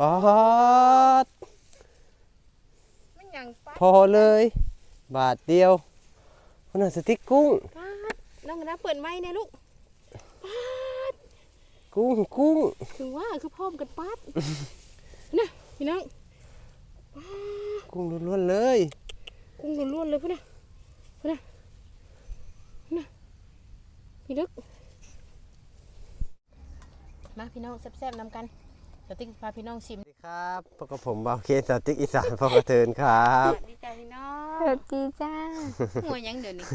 อ๋อมันหยังปะพอเลย บาทเดียวคนน่ะสติ๊กกุ้ง ปาดน้องนะเปิดไม้เนี่ยลูกกุ้งกุ้งคือว่าคือพร้อมกันปัดนะพี่น้องกุ้งล้วนๆเลย กุ้งล้วนๆเลยพุ่นนะพุ่นนะพุ่นนะพี่ลึกมาพี่น้องแซ่บๆนำกันส ติ๊กพาพี่น้องชิมสวัสดีครับพบกับผมบาวเคนสติ๊กอีสานพ่อกระเทินครับสวัสดีจ้าพี่น้องสวัสดีจ้าหัวยังเดี๋ยวนี้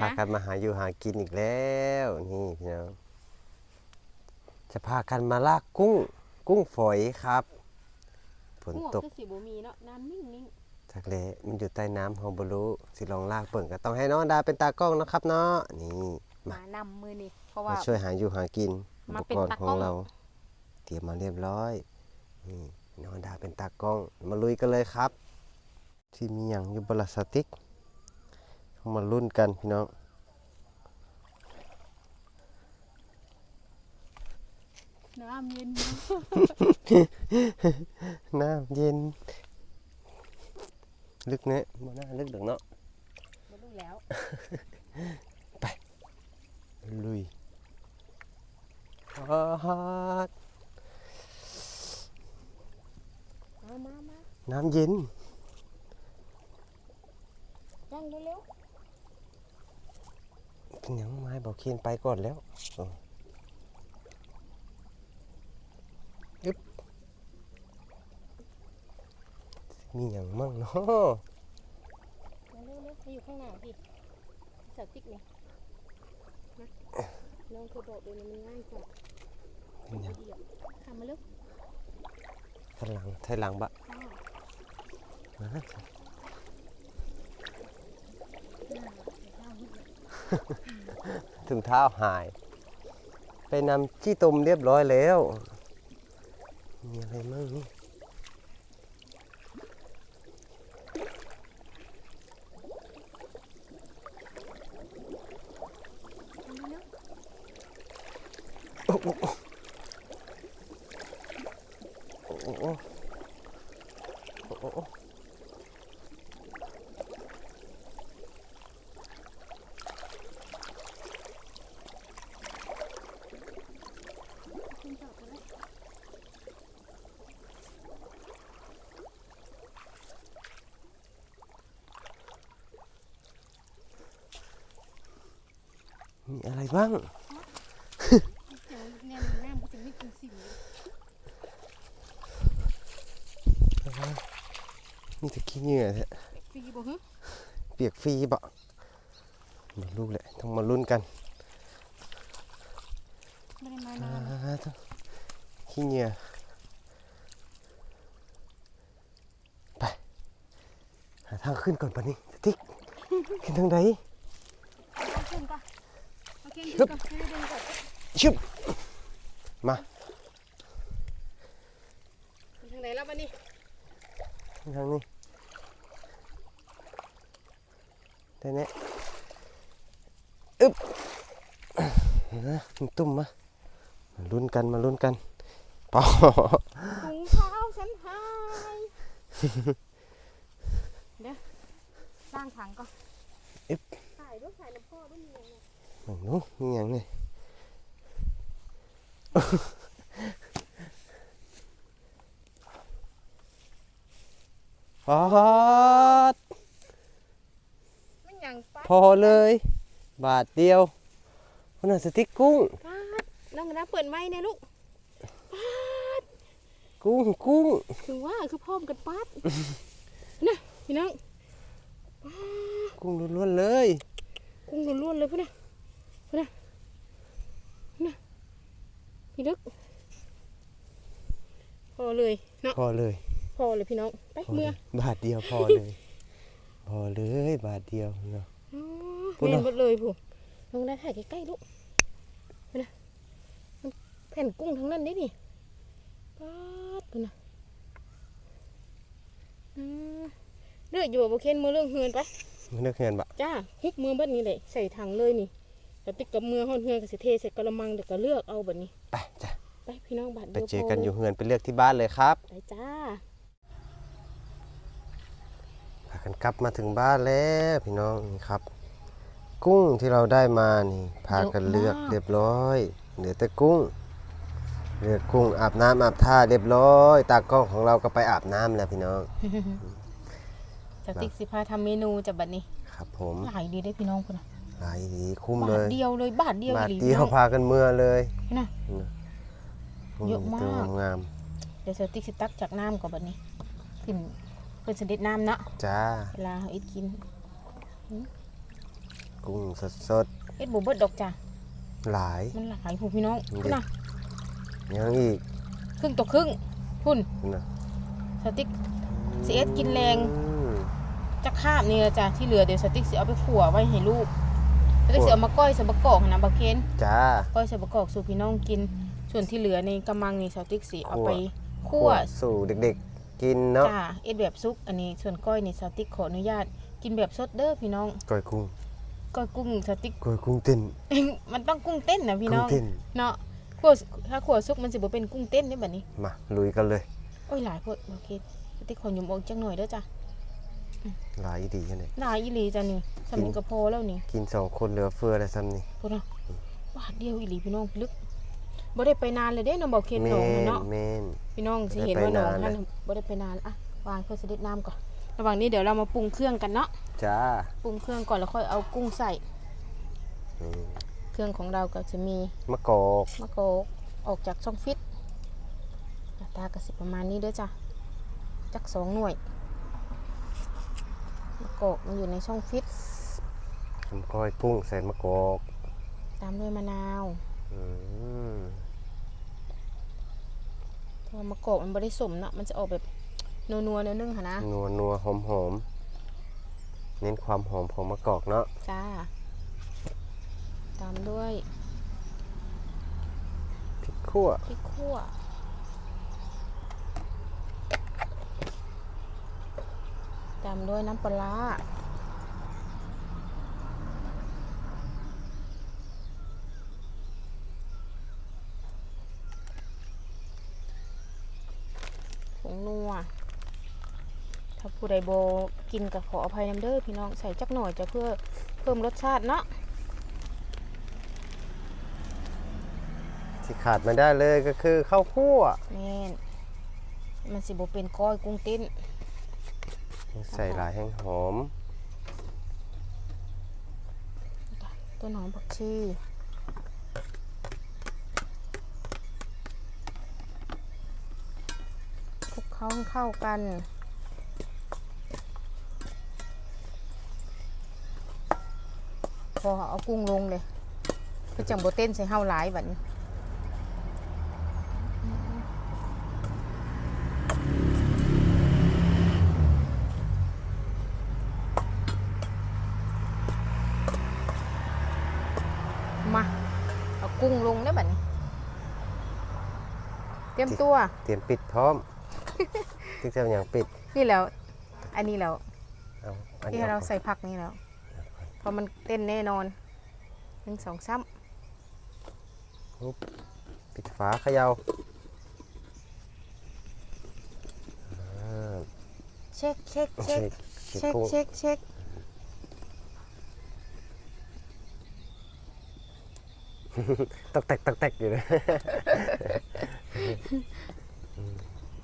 พากันมาหาอยู่หากินอีกแล้วนี่พี่น้องจะพากันมาลากกุ้ง กุ้งฝอยครับฝนหัวตกคือสีบมีเนาะน้ำนิ่งนิ่งจากเลมันอยู่ใต้น้ำเฮาบ่รู้สิลองลากเปิ่งก็ต้องให้น้องดาเป็นตากล้องนะครับเนาะนี่ๆมามานำมือนี่เพราะมาว่าช่วยหาอยู่หากินอุมาปเป็นกรณ์ตาขกล้อองงเราเตรียมมาเรียบร้อย นี่น้องดาเป็นตากล้อง มาลุยกันเลยครับ ที่มีอย่างอยู่บนหลักสติ๊กเข้ามาลุ้นกันพี่น้องน้ำเย็น น้ำเย็น ลึกเนะบ่น่าลึกดอกเนาะมาดูแล้วลุยอาฮาด มามามาน้ำเย็นย่างเร็วเป็นหยังไม้บอกเคียนไปก่อนแล้วโอ้ยึบมีอย่างมั่งเนาะๆมาเร็วๆมาอยู่ข้างหน้าพี่สติ๊กนี่มาลองกระโดดดูนี่มันง่ายกว่าเป็นหยังเดียวทำมาเร็ว ทันหลังไทยหลังบะข้าวมาหน้าข้าวหิบถึงเท้าหาย ไปนำจี้ตมเรียบร้อยแล้ว มีอะไรมั่งนี่มาเร็วโอ้โอ้ โอ้โอ้โอ้โอ้โอ้ ขึ้นต่อไปเลย มีอะไรบ้าง มีแต่ขี้เหงื่อแท้ฟีบ่ฮะเปียกฟรีบะมาลูกแหละต้องมาลุ้นกันไม่ได้มาอ่นานาต้องขี้เหงื่อไปหาทางขึ้นก่อนปะนี่ติ๊กขึ้นทางไหนเอาขึ้นก่อนเอาเก่งขึ้นก่อนให้เดินก่อนชึบมาทางไหนแล้วบัดนี้ทางนี้ ได้แน่อึ๊บนะมันตุ่มมามาลุ้นกันมาลุ้นกันปอถุงเท้าฉันหายเดี๋ยวสร้างถังก่อนอึ๊บถ่ายด้วยถ่ายน้ำพ่อด้วยมีอะไรมึงนู้มีอย่างนี่พอด มันหยังปะ พ อเลย บาทเดียวคนน่ะสติ๊กกุ้งปาดน้องนะเปิดไม้เนี่ยลูกกุ้งกุ้งคือว่าคือพร้อมกันปัดนะพี่น้องกุ้งล้วนๆเลยกุ้งล้วนๆเลยพุ่นนะพุ่นนะพุ่นนะพี่ลึกพอเลยเนาะพอเลยพอเลยพี่น้องไปพอเมื่เลอยบาทเดียวพอเลย พอเลยบาทเดียวเนาะอ๋อ พุ่นแม่เนาะนหมดเลยผู้ลองได้ถ่ายใกล้ๆลูกพุ่นนะมันแผ่นกุ้งทั้งนั้นนี่นี่ปาดพุ่นนะอืมเลือกอยู่บ่เคนมือเรื่องเฮือนไปมันนึกเห็นบะจ้าฮุกมือเบัดนี้เลยใส่ถังเลยนี่แล้วติดกับมือห่อนเฮือนกับสิเทใส่กระมังเดี๋ยวก็เลือกเอาแบบนี้ไปจ้ะไปพี่น้องบัตรไปเดียวเจอกันอยู่เฮือนไปเลือกที่บ้านเลยครับไปจ้าพากันกลับมาถึงบ้านแล้วพี่น้องนี่ครับ กุ้งที่เราได้มานี่พากันเลือกเรียบร้อย เหลือแต่กุ้ง เลือกกุ้งอาบน้ำอาบท่าเรียบร้อย ตากล้องของเราก็ไปอาบน้ำแล้วพี่น้องสติ๊กสิพาทำเมนูจะบัดนี้ ครับผมหลายดีได้พี่น้องคุณนะหลายดีคุ้มบาเลทยเดียวเลยบาทเดียวบาทอีหลีเดียวพากันเมื่อเลยพี่นะเยอะมากตัวงามเดี๋ยวสติ๊กสิตักจากน้ำก่อนบัดนี้ขึ้นเพิ่นเสด็จน้ำเนาะจ้าเวลาเฮาเอ็ดกิน กุ้งสดสดเอ็ดบ่เบิดดอกจ้ะๆหลายมันหลายผู้พี่น้องเด็ดคุณนะยังอีกครึ่งต่อครึ่งพุ่นนะสติ๊กสิเอ็ดกินแรงอืมจะคาบนี่ละจ้ะที่เหลือเดี๋ยวสติ๊กสิเอาไปขั่วไว้ให้ลูกสติ๊กสิเอามาก้อยใส่บะกอกนะบะเคนจ้าก้อยใส่บะกอกสู่พี่น้องกิน ส่วนที่เหลือในกำมังนี่สติ๊กสิเอาคั่วไปคั่วสู่เด็กๆ กินเนาะจ้าเอ็ดแบบซุกอันนี้ส่วนก้อยนี่สติ๊กขออนุญาตกินแบบสดเด้อพี่น้องก้อยกุ้ง ก้อยกุ้งสติ๊กก้อยกุ้งเต้น มันต้องกุ้งเต้นนะพี่น้องกุ้งเต้น เนาะขั่วถ้าขั่วซุกมันสิบ่เป็นกุ้งเต้นได้แบบนี้มาลุยกันเลย โอ้ยหลายโพดบะเคนสติ๊กขอหยุ่มออกจังหน่อยเด้อจ้ะหลายดียังไงหลายอีหลีจ้ะนี่สำนึกก็พอแล้วนี่กินสองคนเหลือเฟืออะไรซ้ำนี่พูดนะบาทเดียวอีหลีพี่น้องลึกบ่ได้ไปนานเลยเด้น้องบอกเคนเมหนองนเนาะเมนพี่น้องสิบ่ได้เห็นไปว่าหนองนานท่านเลยบ่ได้ไปนานอะวางเพื่อเสด็จน้ำก่อน ระหว่างนี้เดี๋ยวเรามาปรุงเครื่องกันเนาะจ้าปรุงเครื่องก่อนแล้วค่อยเอากุ้งใส่อืมเครื่องของเราก็จะมีมะกอกมะกอกออกจากช่องฟิตอัตรากระสิบประมาณนี้เด้อจ้ะจักสองหน่วยมะกอกมันอยู่ในช่องฟิตน้ำก้อยกุ้งใส่มะกอกตามด้วยมะนาวอืมเพราะว่ามะกอกมันบ่ได้สมเนาะมันจะออกแบบ นัวๆเนื้อนึงค่ะนะนัวนัวหอมหอมเน้นความหอมของมะกอกเนาะจ้าตามด้วยพริกขั่วพริกขั่วตามด้วยน้ำปลาร้าผงนัว ถ้าผู้ใดโบกินกับขออภัยนำเด้อพี่น้องใส่จักหน่อยจะเพื่อเพิ่มรสชาติเนาะที่ขาดไม่ได้เลยก็คือข้าวคั่วแม่นมันสิบเป็นก้อยกุ้งเต้นใส่หลายแห้งหอม ต้นหอมผักชีคลุกเข้าให้เข้ากัน พอเอากุ้งลงเลยคือจังโบเต้นใส่เฮาหลายแบบนี้มาเอากุ้งลงได้แบบนี้ เตรียมตัว เตรียมปิดพร้อมที่จะอย่างปิด นี่แล้ว อันนี้แล้วเอาอันที่นี้เราออกใส่ผักนี่แล้ว เพราะมันเต้นแน่นอนหนึ่งสองซ้ปิดฝาเขย่าอ่าำเช็คเช็คเช็คเช็คเช็คกุ้งเช็คเช็คตอกแตกตอกแตกอยู่เลย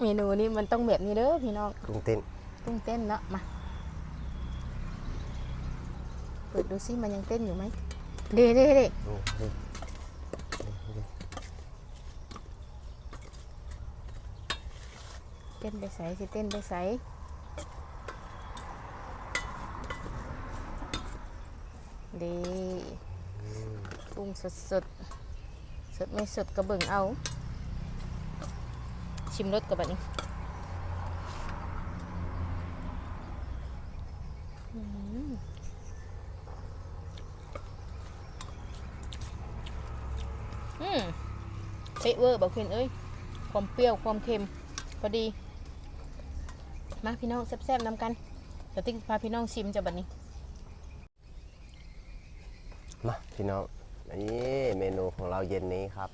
เมนูนี้มันต้องแบบนี้เด้อพี่น้องกุ้งเต้นกุ้งเต้นเนาะมา เปิดดูซิมันยังเต้นอยู่ไหมเด้เด้เด้เต้นไปใส่สิเต้นไปใส่ดีกุ้งสดสดสดไม่สดกระเบิ่งเอา ชิมรสกับแบบนี้อืมอืมเป๊ะเวอร์บอกเคนเอ้ยความเปรี้ยวความเค็มพอดี มาพี่น้องแซ่บๆนำกันเดี๋ยวติ๊กพาพี่น้องชิมจะบัดนี้ มาพี่น้องนี่เมนูของเราเย็นนี้ครับ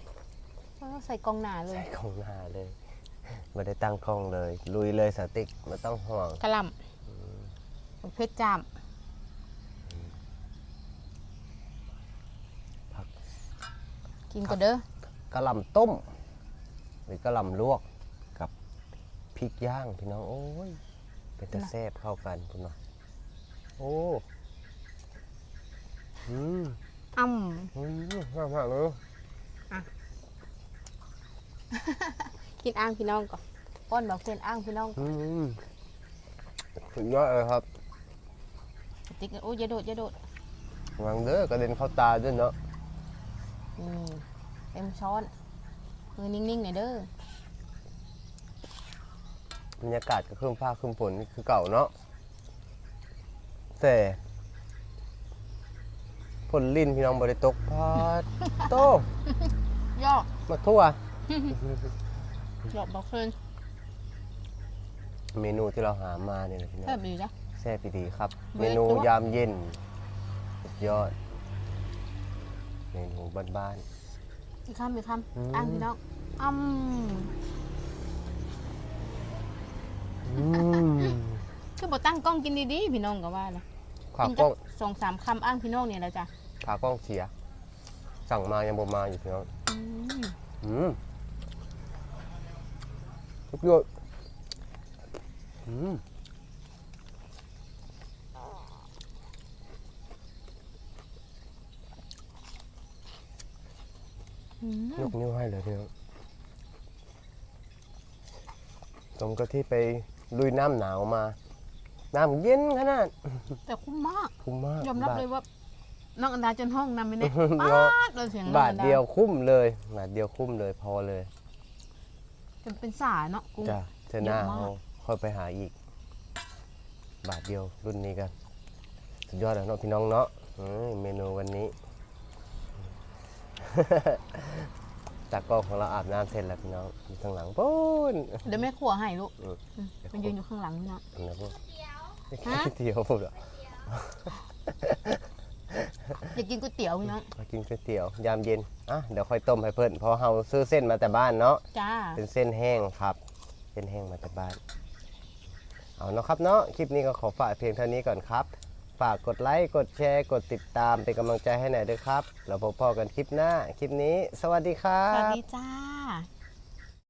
ออใส่กล่องหนาเลยใส่ของหน้าเลยไม่ได้ตั้งกล้องเลย ลุยเลยสติ๊กไม่ต้องห่วงกะหล่ำเพชรจามผักกินก็เด้อ กระหล่ำต้ม หรือกระหล่ำลวกกับพริกย่างพี่น้องโอ้ยเป็นตะแซ่บเข้ากันคุณน้องโอ้อืมอ้ำอืมมากมากๆเลยกินอ้างพี่น้องก่อนป้อนบอกเพื่อนอ้างพี่น้องอืมสุดยอดเลยครับสติ๊กโอ้ยอย่าโดดอย่าโดดวางเด้อกระเด็นเข้าตาด้วยเนาะนี่ เต็มช้อนมือนิ่งๆหน่อยเด้อบรรยากาศก็ครึ้มฟ้าครึ้มฝนนี่คือเก่าเนาะแต่ฝนลิ้นพี่น้องบริตกพอดโตย่อมาทั่วหยอกบอกเพื่อนเมนูที่เราหามาเนี่ยนะพี่น้อแซ่งบดีจ้ะแซ่บดีครับเบิเมดนูตัวยามเย็นสุดยอด เมนูบ้าน อีกคำอีกคอืมำอ้างพี่น้องอ้ำๆอืมคือบ่ตั้งกล้องกินดีๆพี่น้องก็ว่านะขากินกจัล้องสองสามคำอ้างพี่น้องเนี่ยแหละจ้ะขากล้องเสีย สั่งมายังบ่มาอยู่พี่น้องอืมอืมสุดยอดอืม ยกนิ้วให้เลยพี่น้องตรงก็ที่ไปลุยน้ำหนาวมา น้ำเย็นขนาด แต่คุ้มมาก คุ้มมากยอมรับาทเลยว่าน้องอันดาจนห้องนำไปเนี่ยเนป้าอะดเราเสียงน้องบาทอันดาเดียวคุ้มเลย บาทเดียวคุ้มเลยพอเลยจนเป็นสาเนาะกุ้งจ้ะเธอหน้าเยอะมากเขาค่อยไปหาอีก บาทเดียวรุ่นนี้กัน สุดยอดแล้วเนาะพี่น้องเนาะเอ้ยเมนูวันนี้ ตากล้องของเราอาบน้ำเสร็จแล้วพี่น้องอยู่ข้างหลังปุ้นเดี๋ยวแม่ขัวให้ลูกอืมอืมมันยืนอยู่ข้างหลังนี่เนาะนะพวกฮะเตี๋ยวพูดเหรออยากกินก๋วยเตี๋ยวพี่น้องมากินก๋วยเตี๋ยวยามเย็นอะเดี๋ยวค่อยต้มให้เพิ่นเพราะเราซื้อเส้นมาแต่บ้านเนาะจ้าเป็นเส้นแห้งครับเส้นแห้งมาจากบ้านเอาเนาะครับเนาะคลิปนี้ก็ขอฝากเพียงเท่านี้ก่อนครับ ฝากกดไลค์ กดแชร์ กดติดตามเป็นกำลังใจให้หน่อยด้วยครับเราพบพอกันคลิปหน้า คลิปนี้ สวัสดีครัสวัสบ ดีจ้า